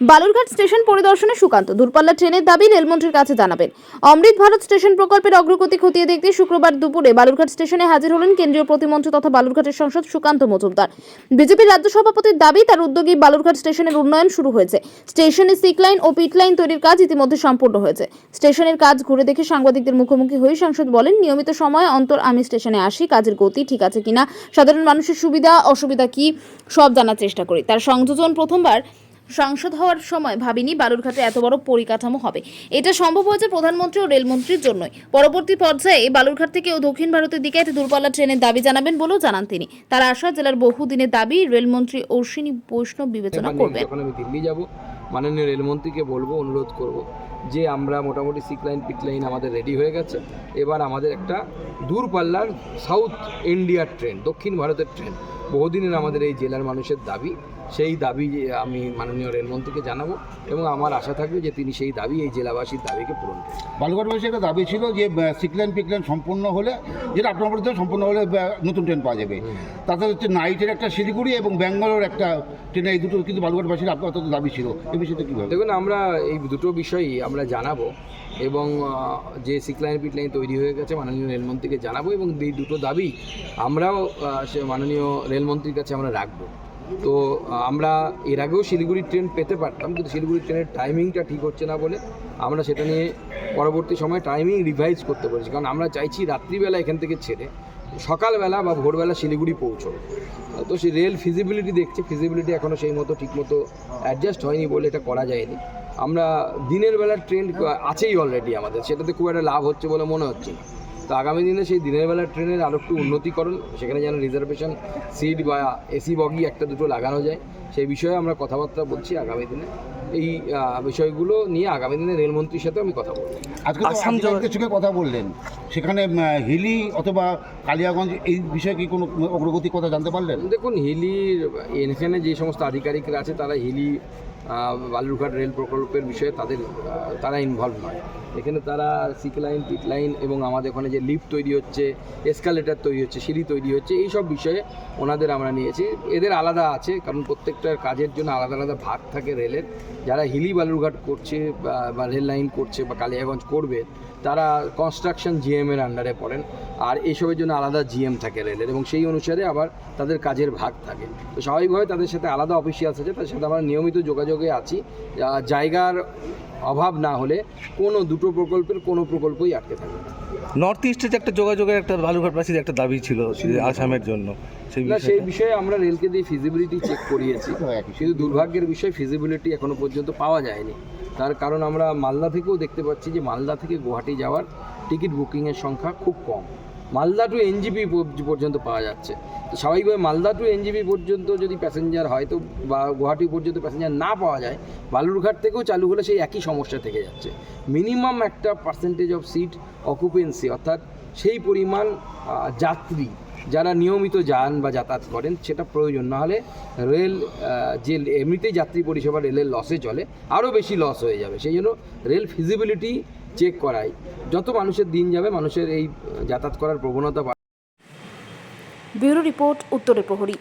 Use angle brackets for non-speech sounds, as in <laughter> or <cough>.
Balurghat station পরিদর্শনে সুকান্ত। দূরপাল্লা ট্রেনের দাবি রেলমন্ত্রীর কাছে জানাবেন। অমৃত ভারত স্টেশন প্রকল্পের অগ্রগতি খতিয়ে দেখতে শুক্রবার দুপুরে বালুরঘাট স্টেশনে হাজির হলেন কেন্দ্রীয় প্রতিমন্ত্রী তথা বালুরঘাটের সাংসদ সুকান্ত মজুমদার। বিজেপির রাজ্য সভাপতির দাবি, তার উদ্যোগী বালুরঘাট স্টেশনের উন্নয়ন শুরু হয়েছে। স্টেশনে সিক লাইন ও পিট লাইন তৈরির কাজ ইতিমধ্যে সম্পূর্ণ হয়েছে। স্টেশনের কাজ ঘুরে দেখে সাংবাদিকদের মুখোমুখি হয়ে সাংসদ বলেন, নিয়মিত সময় অন্তর আমি স্টেশনে আসি, কাজের গতি ঠিক আছে কিনা, সাধারণ মানুষের সুবিধা, অসুবিধা কি, সব জানার চেষ্টা করি। তার সংযোজন প্রথমবার সাংসদ হওয়ার সময় ভাবিনি বালুরঘাটে এত বড় পরিকাঠামো হবে। এটা সম্ভব হয়েছে প্রধানমন্ত্রী ও রেলমন্ত্রীর জন্যই। পরবর্তী পর্যায়ে বালুরঘাট থেকে ও দক্ষিণ ভারতের দিকে একটা দূরপাল্লা ট্রেনের দাবি জানাবেন বলেও জানান তিনি। তার আশা জেলার বহুদিনের দাবি রেলমন্ত্রী অশ্বিনী বৈষ্ণব বিবেচনা করবেন। যখন আমি দিল্লি যাব মাননীয় রেলমন্ত্রীকে বলব অনুরোধ করব যে আমরা মোটামুটি সিক লাইন পিক লাইন আমাদের রেডি হয়ে গেছে। এবার আমাদের একটা দূরপাল্লার সাউথ ইন্ডিয়ার ট্রেন দক্ষিণ ভারতের ট্রেন বহুদিনের আমাদের এই জেলার মানুষের দাবি। সেই দাবি আমি মাননীয় রেলমন্ত্রীকে জানাব এবং আমার আশা থাকবে যে তিনি সেই দাবি এই জেলাবাসীর দাবিকে পূরণ করবেন। বালুঘাটবাসী একটা দাবি ছিল যে সিকলেন পিকলেন সম্পূর্ণ হলে যেটা আপনার বলতে সম্পূর্ণ হলে নতুন ট্রেন পাওয়া যাবে। তাতে হচ্ছে নাইটের একটা শিলিগুড়ি এবং ব্যাঙ্গালোর একটা ট্রেন এই দুটো কিন্তু বালুঘাটবাসীর আপনার দাবি ছিল। এই বিষয়টা কীভাবে দেখুন আমরা এই দুটো বিষয়ই আমরা জানাব এবং যে সিক লাইন পিট লাইন তৈরি হয়ে গেছে মাননীয় রেলমন্ত্রীকে জানাব এবং এই দুটো দাবি আমরাও সে মাননীয় রেলমন্ত্রীর কাছে আমরা রাখব। তো, আমরা এর আগেও শিলিগুড়ির ট্রেন পেতে পারতাম, কিন্তু শিলিগুড়ির ট্রেনের টাইমিংটা ঠিক হচ্ছে না বলে আমরা সেটা নিয়ে পরবর্তী সময় টাইমিং রিভাইজ করতে পেরেছি। কারণ আমরা চাইছি রাত্রিবেলা এখান থেকে ছেড়ে সকালবেলা বা ভোরবেলা শিলিগুড়ি পৌঁছবে। তো সেই রেল ফিজিবিলিটি দেখছে ফিজিবিলিটি এখনও সেই মতো ঠিকমতো অ্যাডজাস্ট হয়নি বলে এটা করা যায়নি। আমরা দিনের বেলার ট্রেন আছেই অলরেডি আমাদের, সেটাতে খুব একটা লাভ হচ্ছে বলে মনে হচ্ছে না। তো আগামী দিনে সেই দিনের বেলার ট্রেনের আরও একটু উন্নতিকরণ সেখানে যেন রিজার্ভেশন সিট বা এসি বগি একটা দুটো লাগানো যায় সেই বিষয়ে আমরা কথাবার্তা বলছি আগামী দিনে। এই বিষয়গুলো নিয়ে আগামী দিনে রেলমন্ত্রীর সাথে আমি কথা বলব। আজকে আধিকারিকদের সঙ্গে কথা বললেন সেখানে হিলি অথবা কালিয়াগঞ্জ এই বিষয়ে কি কোনো অগ্রগতির কথা জানতে পারলেন? দেখুন হিলির এখানে যে সমস্ত আধিকারিকরা আছে তারা হিলি বালুরঘাট রেল প্রকল্পের বিষয়ে তাদের তারা ইনভলভ নয়। এখানে তারা সিক লাইন পিট লাইন এবং আমাদের ওখানে যে লিফট তৈরি হচ্ছে এসকালেটার তৈরি হচ্ছে, সিঁড়ি তৈরি হচ্ছে এই সব বিষয়ে ওনাদের আমরা নিয়েছি। এদের আলাদা আছে, কারণ প্রত্যেকটার কাজের জন্য আলাদা আলাদা ভাগ থাকে রেলের। যারা হিলি বালুরঘাট করছে বা- রেল লাইন করছে বা কালিয়াগঞ্জ করবে, তারা কনস্ট্রাকশন জিএমের আন্ডারে পড়েন। আর এইসবের জন্য আলাদা জিএম থাকে রেলের এবং সেই অনুসারে আবার তাদের কাজের ভাগ থাকে। তো স্বাভাবিকভাবে তাদের সাথে আলাদা অফিসিয়ালস আছে, তাদের সাথে আমরা নিয়মিত যোগাযোগে আছি। জায়গার অভাব না হলে কোনো দুটো প্রকল্পের কোনো প্রকল্পই আটকে থাকবে নর্থ ইস্টে যে একটা যোগাযোগের একটা বালুঘাটবাসীর একটা দাবি ছিল আসামের জন্য সেই না সেই বিষয়ে বিষয়ে আমরা রেলকে দিয়ে ফিজিবিলিটি চেক করিয়েছি। <laughs> কিন্তু দুর্ভাগ্যের বিষয় ফিজিবিলিটি এখনও পর্যন্ত পাওয়া যায়নি। তার কারণ আমরা মালদা থেকেও দেখতে পাচ্ছি যে মালদা থেকে গুয়াহাটি যাওয়ার টিকিট বুকিংয়ের সংখ্যা খুব কম। মালদা টু এনজিপি পর্যন্ত পাওয়া যাচ্ছে। তো স্বাভাবিকভাবে মালদা টু এনজিপি পর্যন্ত যদি প্যাসেঞ্জার হয়, তো বা গুয়াহাটি পর্যন্ত প্যাসেঞ্জার না পাওয়া যায়, বালুরঘাট থেকেও চালু হলে সেই একই সমস্যা থেকে যাচ্ছে। মিনিমাম একটা পার্সেন্টেজ অফ সিট অকুপেন্সি অর্থাৎ সেই পরিমাণ যাত্রী যারা নিয়মিত যান বা যাতায়াত করেন, সেটা প্রয়োজন। না হলে রেল যে এমনিতেই যাত্রী পরিষেবা রেলের লসে চলে আরও বেশি লস হয়ে যাবে। সেই জন্য রেল ফিজিবিলিটি চেক করাই। যত মানুষের দিন যাবে, মানুষের এই যাতায়াত করার প্রবণতা। ব্যুরো রিপোর্ট, উত্তরে প্রহরী।